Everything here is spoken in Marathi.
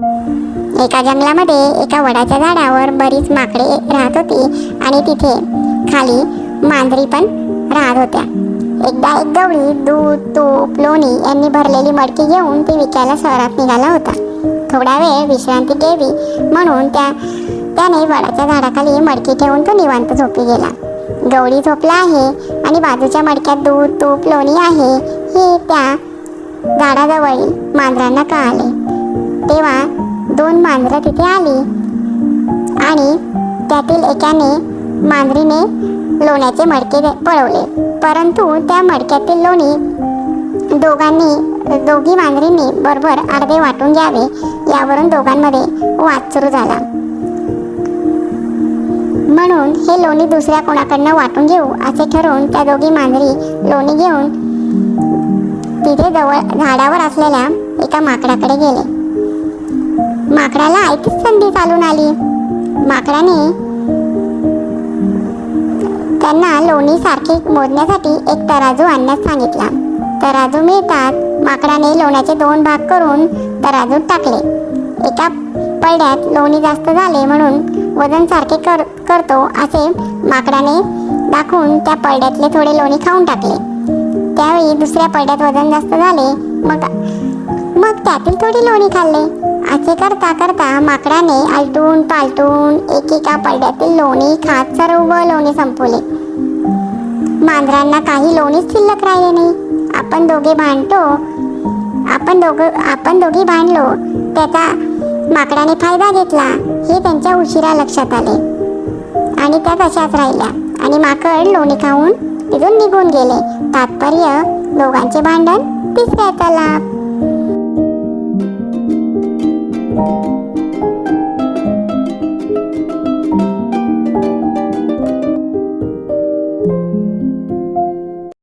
एका जंगलामध्ये एका वडाच्या झाडावर बरीच माकडे राहत होती आणि तिथे खाली मांजरी पण राहत होत्या. एकदा एक गवळी दूध तूप लोणी यांनी भरलेली मडकी घेऊन ती विकायला शहरात निघाला होता. थोडा वेळ विश्रांती घ्यावी म्हणून त्या त्याने वडाच्या झाडाखाली मडकी ठेवून तो निवांत झोपी गेला. गवळी झोपला आहे आणि बाजूच्या मडक्यात दूध तूप लोणी आहे हे त्या झाडाजवळील मांजरांना कळाले. तेव्हा दोन मांजरं तिथे आली. आणि त्यातील एकाने मांजरीने लोण्याचे मडके पळवले. परंतु त्या मडक्यातील लोणी दोघांनी दोघी मांजरींनी बरोबर अर्धे वाटून घ्यावे. यावरून दोघांमध्ये वाद सुरू झाला. म्हणून हे लोणी दुसऱ्या कोणाकडनं वाटून घेऊ असे ठरवून त्या दोघी मांजरी लोणी घेऊन तिथे जवळ झाडावर असलेल्या एका माकडाकडे गेले. माकडाला ऐकीच संधी चालून आली. माकडाने त्यांना लोणी सारखे मोजण्यासाठी एक तराजू आणण्यास सांगितला. तराजू मिळतात. माकडाने लोण्याचे दोन भाग करून तराजूत टाकले. एका पळड्यात लोणी जास्त झाले म्हणून वजन सारखे कर करतो असे माकडाने दाखवून त्या पळड्यातले थोडे लोणी खाऊन टाकले. त्यावेळी दुसऱ्या पळड्यात वजन जास्त झाले मग मग त्यातील थोडी लोणी खाल्ले. असे करता करता माकडाने आलटून पालटून एकेका पडद्यातील लोणी खात सर्व लोणी संपवले. मांजरांना काही लोणीच शिल्लक राहिले नाही. आपण दोघे भांडतो आपण दोघं आपण दोघी भांडलो त्याचा माकडाने फायदा घेतला हे त्यांच्या उशिरा लक्षात आले. आणि त्या तशाच राहिल्या. आणि माकड लोणी खाऊन तिथून निघून गेले. तात्पर्य दोघांचे भांडण तिसऱ्याचा लाभ. Thank you.